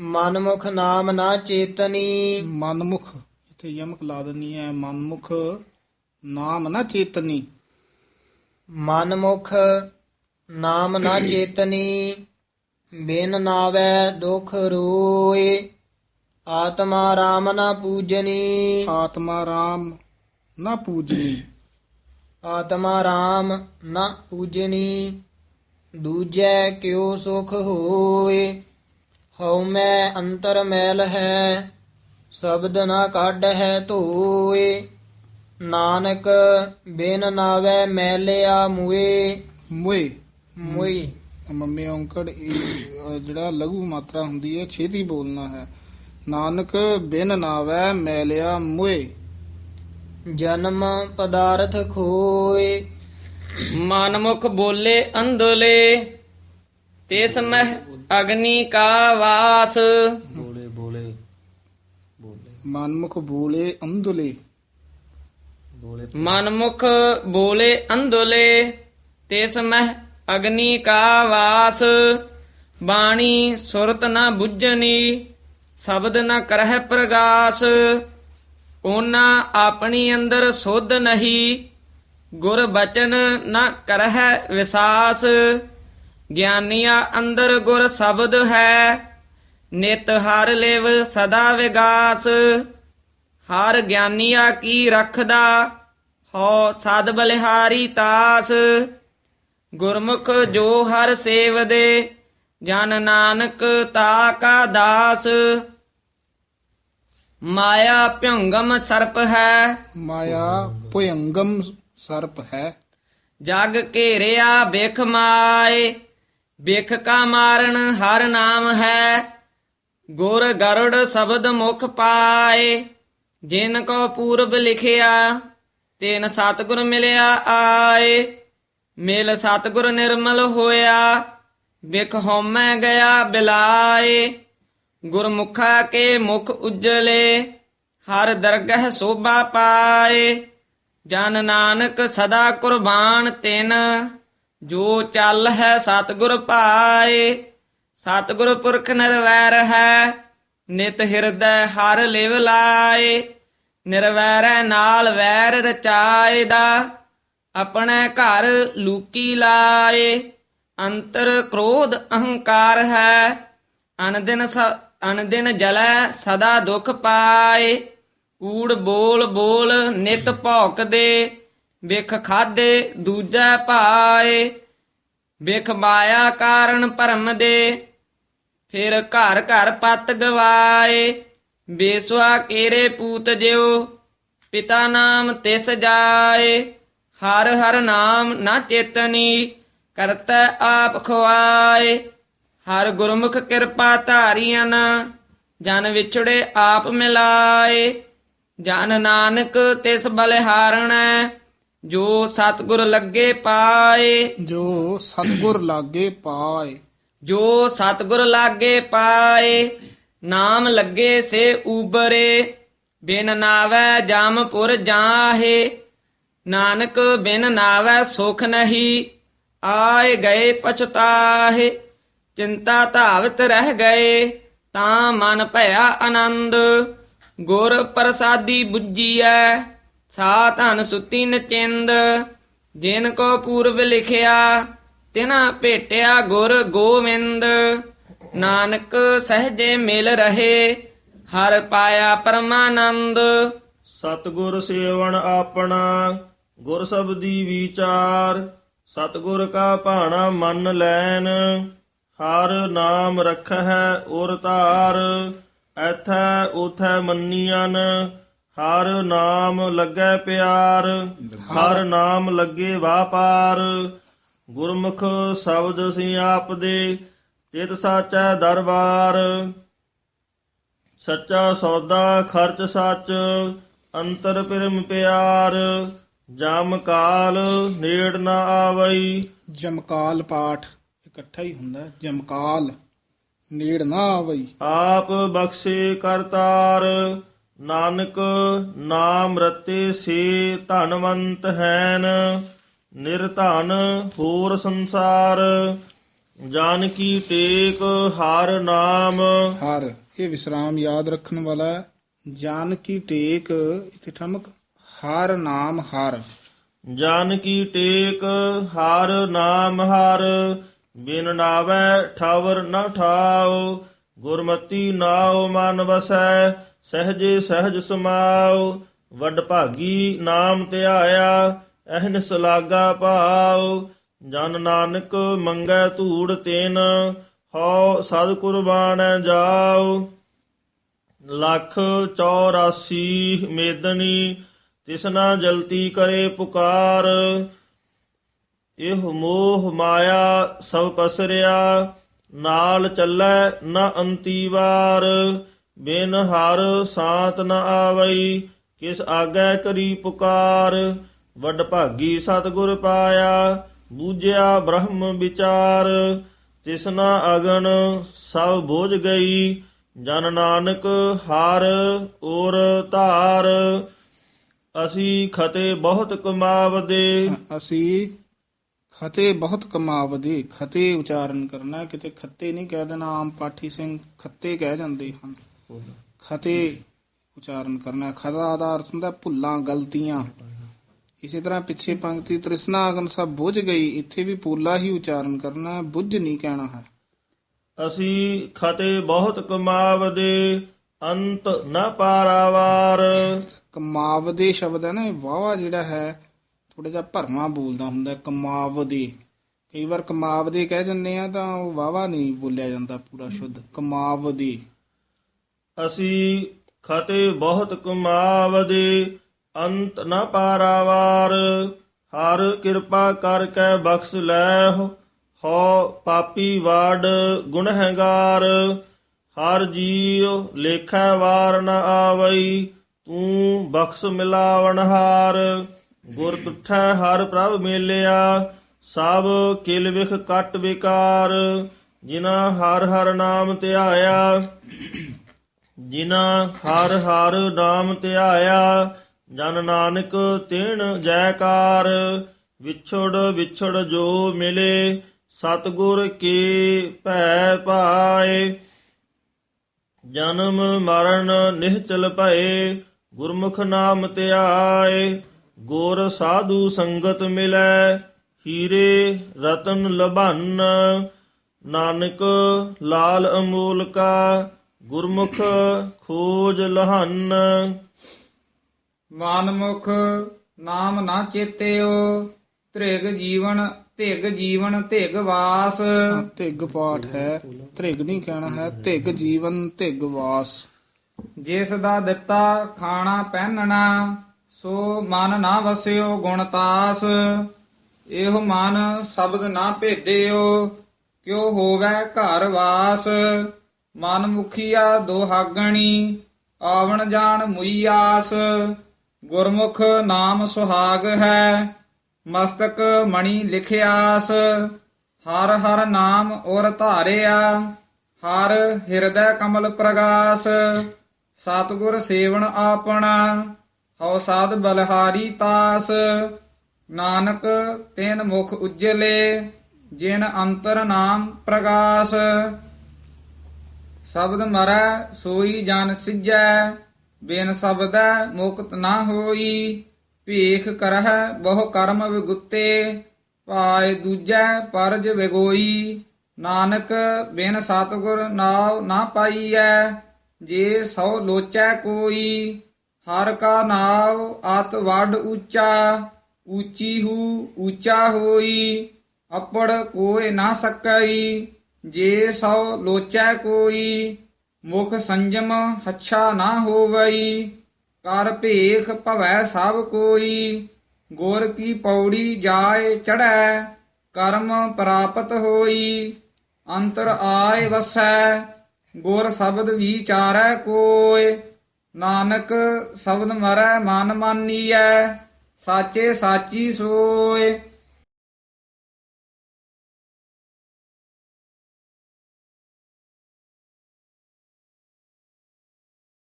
ਮਨਮੁਖ ਨਾਮ ਨਾ ਚੇਤਨੀ। ਮਨਮੁਖ ਇੱਥੇ ਯਮਕ ਲਾ ਦੇਣੀ ਹੈ ਮਨਮੁਖ ਨਾਮ ਨਾ ਚੇਤਨੀ। ਮਨਮੁਖ ਨਾਮ ਨਾ ਚੇਤਨੀ ਬਿਨ ਨਾਵੇ ਦੁਖ ਰੋਏ। ਆਤਮਾ ਰਾਮ ਨਾ ਪੂਜਨੀ। ਆਤਮਾ ਰਾਮ ਨਾ ਪੂਜਨੀ। ਆਤਮਾ ਰਾਮ ਨਾ ਪੂਜਨੀ। ਦੂਜੈ ਕਿਉ ਸੁਖ ਹੋਏ। ਹਉ ਮੈਂ ਅੰਤਰ ਮੈਲ ਹੈ ਸ਼ਬਦ ਨਾ ਕੱਢ ਹੈ ਧੋਏ। ਨਾਨਕ ਬਿਨ ਨਾਵੇ ਮੈਲਿਆ ਮੁਏ। ਮੋਏ। ਮੁਈ ਮੰਮੀ ਔਂਕੜ ਜਿਹੜਾ ਲਘੂ ਮਾਤਰਾ ਹੁੰਦੀ ਹੈ ਛੇਤੀ ਬੋਲਣਾ ਹੈ। ਨਾਨਕ ਬਿਨ ਨਾਵੈ ਮੈਲਿਆ ਮੋਏ। ਜਨਮ ਪਦਾਰਥ ਖੋਏ। ਮਨਮੁਖ ਬੋਲੇ ਅੰਧਲੇ। ਤਿਸ ਮਹਿ ਅਗਨੀ ਕਾ ਵਾਸ। ਮਨਮੁਖ ਬੋਲੇ ਅੰਧਲੇ। ਮਨਮੁਖ ਬੋਲੇ ਅੰਧਲੇ ਤਿਸ ਮਹਿ ਅਗਨੀ ਕਾ ਵਾਸ। ਬਾਣੀ ਸੁਰਤ ਨਾ ਬੁੱਝਣੀ ਸ਼ਬਦ ਨਾ ਕਰਹਿ ਪ੍ਰਗਾਸ। ਉਹਨਾਂ ਆਪਣੀ ਅੰਦਰ ਸੁਧ ਨਹੀਂ ਗੁਰ ਬਚਨ ਨਾ ਕਰਹਿ ਵਿਸਾਸ। ਗਿਆਨੀਆਂ ਅੰਦਰ ਗੁਰ ਸ਼ਬਦ ਹੈ ਨਿਤ ਹਰ ਲਿਵ ਸਦਾ ਵਿਗਾਸ। ਹਰ ਗਿਆਨੀਆ ਕੀ ਰਖਦਾ ਹਉ ਸਦ ਬਲਿਹਾਰੀ ਤਾਸ। ਗੁਰਮੁਖ ਜੋ ਹਰ ਸੇਵਦੇ ਜਨ ਨਾਨਕ ਤਾ ਕਾ ਦਾਸ। ਮਾਇਆ ਭੰਗਮ ਸਰਪ ਹੈ। ਮਾਇਆ ਭਯੰਗਮ ਸਰਪ ਹੈ। ਜਗ ਘੇਰਿਆ ਬਿਖ ਮਾਏ। ਬਿਖ ਕਾ ਮਾਰਨ ਹਰ ਨਾਮ ਹੈ, ਗੁਰ ਗਰੁੜ ਸ਼ਬਦ ਮੁਖ ਪਾਏ। ਜਿਨ ਕੋ ਪੂਰਬ ਲਿਖਿਆ, ਤੈਨ ਸਤਿਗੁਰ ਮਿਲਿਆ ਆਏ। ਮਿਲ ਸਤਿਗੁਰ ਨਿਰਮਲ ਹੋਇਆ, ਬਿਖ ਹਉਮੈ ਗਿਆ ਬਿਲਾਏ। ਗੁਰਮੁਖਾ ਕੇ ਮੁਖ ਉਜਲੇ, ਹਰ ਦਰਗਹ ਸੋਭਾ ਪਾਏ। ਜਨ ਨਾਨਕ ਸਦਾ ਕੁਰਬਾਨ ਤਿਨ ਜੋ ਚੱਲ ਹੈ ਸਤਿਗੁਰ ਪਾਏ, ਸਤਿਗੁਰ ਪੁਰਖ ਨਿਰਵੈਰ ਹੈ, ਨਿਤ ਹਿਰਦੈ ਹਰ ਲਿਵ ਲਾਏ। ਨਿਰਵੈਰੈ ਨਾਲ ਵੈਰ ਰਚਾਏ ਦਾ ਆਪਣੇ ਘਰ ਲੂਕੀ ਲਾਏ। ਅੰਤਰ ਕ੍ਰੋਧ ਅਹੰਕਾਰ ਹੈ ਅਨਦਿਨ ਸ- ਅਨਦਿਨ ਜਲੈ ਸਦਾ ਦੁਖ ਪਾਏ। ਕੂੜ ਬੋਲ ਬੋਲ ਨਿਤ ਭੌਕਦੇ ਵਿਖ ਖਾਦੇ ਦੂਜੈ ਭਾਏ ਵਿਖ ਮਾਇਆ ਕਾਰਨ ਭਰਮ ਦੇ, ਫਿਰ ਘਰ ਘਰ ਪਤ ਗਵਾਏ ਬੇਸਵਾ ਕੇਰੇ ਪੂਤ ਜਿਉ, ਪਿਤਾ ਨਾਮ ਤਿਸ ਜਾਏ, ਹਰ ਹਰ ਨਾਮ ਨਾ ਚੇਤਨੀ, ਕਰਤਾ ਆਪ ਖਵਾਏ ਹਰ ਗੁਰਮੁਖ ਕਿਰਪਾ ਧਾਰੀਆਂ ਜਨ ਵਿਛੜੇ ਆਪ ਮਿਲਾਏ, ਜਨ ਨਾਨਕ ਤਿਸ ਬਲਿਹਾਰਣੈ ਜੋ ਸਤਿਗੁਰ ਲੱਗੇ ਪਾਏ। ਜੋ ਸਤਗੁਰ ਲਾਗੇ ਪਾਏ। ਜੋ ਸਤਿਗੁਰ ਲਾਗੇ ਪਾਏ ਨਾਮ ਲੱਗੇ ਸੇ ਉਬਰੇ। ਬਿਨ ਨਾਵੈ ਜਮਪੁਰ ਜਾਹੇ ਨਾਨਕ ਬਿਨ ਨਾਵੈ ਸੁਖ ਨਹੀਂ। ਆਏ ਗਏ ਪਛਤਾਹੇ ਚਿੰਤਾ ਧਾਵਤ ਰਹਿ ਗਏ ਤਾਂ ਮਨ ਭਇਆ ਆਨੰਦ। ਗੁਰ ਪ੍ਰਸਾਦੀ 부ਜੀਐ ਸਾ ਧਨ ਸੁਤੀ ਨਚਿੰਦ, ਜਿਨ ਕੋ ਪੂਰਬ ਲਿਖਿਆ, ਤਿਨਾ ਭੇਟਿਆ ਗੁਰ ਗੋਵਿੰਦ। ਨਾਨਕ ਸਹਜੇ ਮਿਲ ਰਹੇ, ਹਰ ਪਾਇਆ ਪਰਮਾਨੰਦ। ਸਤਿਗੁਰ ਸੇਵਨ ਆਪਣਾ, ਗੁਰ ਸਬਦੀ ਵਿਚਾਰ, ਸਤਿਗੁਰ ਕਾ ਭਾਣਾ ਮੰਨ ਲੈਨ। ਹਰ ਨਾਮ ਰਖਹਿ ਉਰ ਧਾਰ, ਐਥੈ ਉਥੈ ਮੰਨੀਆਂ ਹਰ ਨਾਮ ਲੱਗੈ ਪਿਆਰ ਹਰ ਨਾਮ ਲੱਗੇ ਵਾਪਾਰ। ਗੁਰਮੁਖ ਸ਼ਬਦ ਸੀ ਆਪ ਦੇ ਚਿਤ ਸਾਚੈ ਦਰਬਾਰ। ਸੱਚਾ ਸੌਦਾ ਖਰਚ ਸੱਚ ਅੰਤਰ ਪਿਰਮ ਪਿਆਰ। ਜਮ ਕਾਲ ਨੇੜ ਨਾ ਆਵਈ। ਜਮਕਾਲ ਪਾਠ ਇਕੱਠਾ ਹੀ ਹੁੰਦਾ ਹੈ, ਜਮਕਾਲ ਨੇੜ ਨਾ ਆਵਈ। ਆਪ ਬਖਸ਼ੇ ਕਰਤਾਰ। ਨਾਨਕ ਨਾਮ ਰਤੇ ਸੇ ਧਨਵੰਤ ਹੈਨ ਨਿਰਧਨ ਹੋਰ ਸੰਸਾਰ ਜਾਨ ਕੀ ਟੇਕ ਹਰ ਨਾਮ। ਹਰ ਇਹ ਵਿਸਰਾਮ ਯਾਦ ਰੱਖਣ ਵਾਲਾ। ਜਾਨ ਕੀ ਟੇਕ ਇਥੇ ਠਮਕ ਹਰ ਨਾਮ ਹਰ। ਜਾਨ ਕੀ ਟੇਕ ਹਰ ਨਾਮ ਹਰ ਬਿਨ ਨਾਵੈ ਠਾਵਰ ਨ ਠਾਉ ਗੁਰਮਤੀ ਨਾਉ ਮਨ ਵਸੈ। ਸਹਜੇ ਸਹਜ ਸਮਾਉ, ਵੱਡ ਭਾਗੀ ਨਾਮ ਧਿਆਇਆ ਅਹਨਿਸ ਸਲਾਗਾ ਭਾਉ। ਜਨ ਨਾਨਕ ਮੰਗੈ ਧੂੜ ਤੇਨ, ਹਉ ਸਦ ਕੁਰਬਾਨੈ ਜਾਉ। ਲੱਖ 84 ਮੇਦਨੀ ਤਿਸਨਾ ਜਲਤੀ ਕਰੇ ਪੁਕਾਰ। ਇਹ ਮੋਹ ਮਾਇਆ ਸਭ ਪਸਰਿਆ, ਨਾਲ ਚੱਲੈ ਨਾ ਅੰਤੀ ਵਾਰ। ਬਿਨ ਹਰ ਸਾਤ ਨ ਆਵਈ, ਕਿਸ ਆਗੈ ਕਰੀ ਪੁਕਾਰ। ਵੱਡ ਭਾਗੀ ਸਤਿਗੁਰ ਪਾਇਆ, ਬੂਝਿਆ ਬ੍ਰਹਮ ਵਿਚਾਰ। ਤਿਸਨਾ ਅਗਨ ਸਭ ਬੋਝ ਗਈ, ਜਨ ਨਾਨਕ ਹਾਰ ਔਰ ਧਾਰ। ਅਸੀਂ ਖਤੇ ਬਹੁਤ ਕਮਾਵਦੇ। ਅਸੀਂ ਖਤੇ ਬਹੁਤ ਕਮਾਵਦੇ, ਖਤੇ ਉਚਾਰਨ ਕਰਨਾ, ਕਿਤੇ ਖੱਤੇ ਨਹੀਂ ਕਹਿ ਦੇਣਾ, ਆਮ ਪਾਠੀ ਸਿੰਘ ਖੱਤੇ ਕਹਿ ਜਾਂਦੇ ਹਨ। ਖਤੇ ਉਚਾਰਨ ਕਰਨਾ ਖਤਾ ਦਾ ਅਰਥ ਹੁੰਦਾ ਭੁੱਲਾਂ ਗਲਤੀਆਂ। ਇਸੇ ਤਰ੍ਹਾਂ ਪਿੱਛੇ ਪੰਕਤੀ ਤ੍ਰਿਸ਼ਨਾ ਅਗਨ ਸਭ ਬੁੱਝ ਗਈ ਇੱਥੇ ਵੀ ਪੂਲਾ ਹੀ ਉਚਾਰਨ ਕਰਨਾ ਬੁੱਝ ਨਹੀਂ ਕਹਿਣਾ ਹੈ। ਅਸੀਂ ਖਤੇ ਬਹੁਤ ਕਮਾਵਦੇ ਅੰਤ ਨ ਪਾਰਾਵਾਰ। ਕਮਾਵਦੇ ਸ਼ਬਦ ਹੈ ਨਾ ਇਹ ਵਾਵਾ ਜਿਹੜਾ ਹੈ ਥੋੜਾ ਜਿਹਾ ਭਰਵਾਂ ਬੋਲਦਾ ਹੁੰਦਾ ਕਮਾਵਦੇ। ਕਈ ਵਾਰ ਕਮਾਵਦੇ ਕਹਿ ਜੰਨੇ ਆ ਤਾਂ ਉਹ ਵਾਵਾ ਨਹੀਂ ਬੋਲਿਆ ਜਾਂਦਾ ਪੂਰਾ ਸ਼ੁੱਧ ਕਮਾਵਦੇ। ਅਸੀਂ ਖਤੇ ਬਹੁਤ ਕਮਾਵਦੇ, ਅੰਤ ਨ ਪਾਰਾਵਾਰ। ਹਰ ਕਿਰਪਾ ਕਰਕੇ ਬਖਸ਼ ਲੈ ਹੋ ਪਾਪੀ ਵਾੜ ਗੁਨਹਗਾਰ ਹਰ ਜੀਉ ਲੇਖੈ ਵਾਰ ਨ ਆਵਈ, ਤੂੰ ਬਖਸ਼ ਮਿਲਾਵਣ ਹਾਰ। ਗੁਰ ਤੁਠੈ ਹਰ ਪ੍ਰਭ ਮੇਲਿਆ, ਸਭ ਕਿਲ ਵਿਖ ਕਟ ਵਿਕਾਰ। ਜਿਨਾ ਹਰ ਹਰ ਨਾਮ ਧਿਆਇਆ ਜਿਨਾ ਹਰ ਹਰ ਨਾਮ ਧਿਆਇਆ, ਜਨ ਨਾਨਕ ਤਿਣ ਜੈਕਾਰ, ਵਿਛੜ ਵਿਛੜ ਜੋ ਮਿਲੇ, ਸਤਗੁਰ ਕੀ ਭੈ ਪਾਏ। ਜਨਮ ਮਰਨ ਨਿਹਚਲ ਭਏ, ਗੁਰਮੁਖ ਨਾਮ ਧਿਆਏ, ਗੁਰ ਸਾਧੂ ਸੰਗਤ ਮਿਲੈ, ਹੀਰੇ ਰਤਨ ਲਭਨ, ਨਾਨਕ ਲਾਲ ਅਮੋਲਕਾ ਗੁਰਮੁਖ ਖੋਜ ਲਹਨ। ਮਾਨਮੁਖ ਨਾਮ ਨਾ ਚੇਤਿਓ ਤ੍ਰਿਗ ਜੀਵਨ ਧਿਗ ਜੀਵਨ ਧਿਗ ਵਾਸ। ਧਿੱਗ ਪਾਠ ਹੈ ਧ੍ਰਿਗ ਨਹੀਂ ਕਹਿਣਾ ਹੈ ਧਿੱਗ ਜੀਵਨ ਧਿੱਗ ਵਾਸ। ਜਿਸ ਦਾ ਦਿੱਤਾ ਖਾਣਾ ਪਹਿਨਣਾ ਸੋ ਮਨ ਨਾ ਵਸਿਓ ਗੁਣਤਾਸ ਇਹੋ ਮਨ ਸ਼ਬਦ ਨਾ ਭੇਦਿਓ ਕਿਉ ਹੋਵੇ ਘਰ ਵਾਸ? ਮਨ ਮੁਖੀਆ ਦੋਹਾਗਣੀ, ਆਵਣ ਜਾਣ ਮੁਈਆਸ ਗੁਰਮੁਖ ਨਾਮ ਸੁਹਾਗ ਹੈ, ਮਸਤਕ ਮਣੀ ਲਿਖਿਆਸ। ਹਰ ਹਰ ਨਾਮ ਔਰ ਧਾਰਿਆ, ਹਰ ਹਿਰਦੈ ਕਮਲ ਪ੍ਰਗਾਸ। ਸਤਿਗੁਰ ਸੇਵਨ ਆਪਣਾ, ਹਉ ਸਾਧ ਬਲਹਾਰੀ ਤਾਸ। ਨਾਨਕ ਤੈਨ ਮੁਖ ਉਜਲੇ, ਜਿਨ ਅੰਤਰ ਨਾਮ ਪ੍ਰਗਾਸ। ਸ਼ਬਦ ਮਰੈ ਸੋਈ ਜਨ ਸਿਜੈ, ਬਿਨ ਸ਼ਬਦੈ ਮੁਕਤ ਨਾ ਹੋਈ। ਭੇਖ ਕਰਹਿ ਬਹੁ ਕਰਮ ਵਿਗੁੱਤੇ ਪਾਏ ਦੂਜੈ ਪਰਜ ਵਿਗੋਈ। ਨਾਨਕ ਬਿਨ ਸਤਿਗੁਰ ਨਾਉ ਨਾ ਪਾਈਐ, ਜੇ ਸੋ ਲੋਚੈ ਕੋਈ। ਹਰ ਕਾ ਨਾਉ ਅਤ ਵੱਡ ਉੱਚਾ, ਉੱਚੀ ਹੂ ਉੱਚਾ ਹੋਈ। ਅਪੜ ਕੋਇ ਨਾ ਸਕਈ। ਜੇ ਸੋ ਲੋਚੈ ਕੋਈ, ਮੁਖ ਸੰਜਮ ਹੱਛਾ ਨਾ ਹੋਵਈ, ਕਰ ਭੇਖ ਭਵੈ ਸਭ ਕੋਈ, ਗੁਰ ਕੀ ਪੌੜੀ ਜਾਏ ਚੜੈ ਕਰਮ ਪ੍ਰਾਪਤ ਹੋਈ, ਅੰਤਰ ਆਏ ਵਸੈ, ਗੁਰ ਸ਼ਬਦ ਵਿਚਾਰੈ ਕੋਇ, ਨਾਨਕ ਸ਼ਬਦ ਮਰੈ ਮਨ ਮਾਨੀਐ, ਸਾਚੇ ਸਾਚੀ ਸੋਏ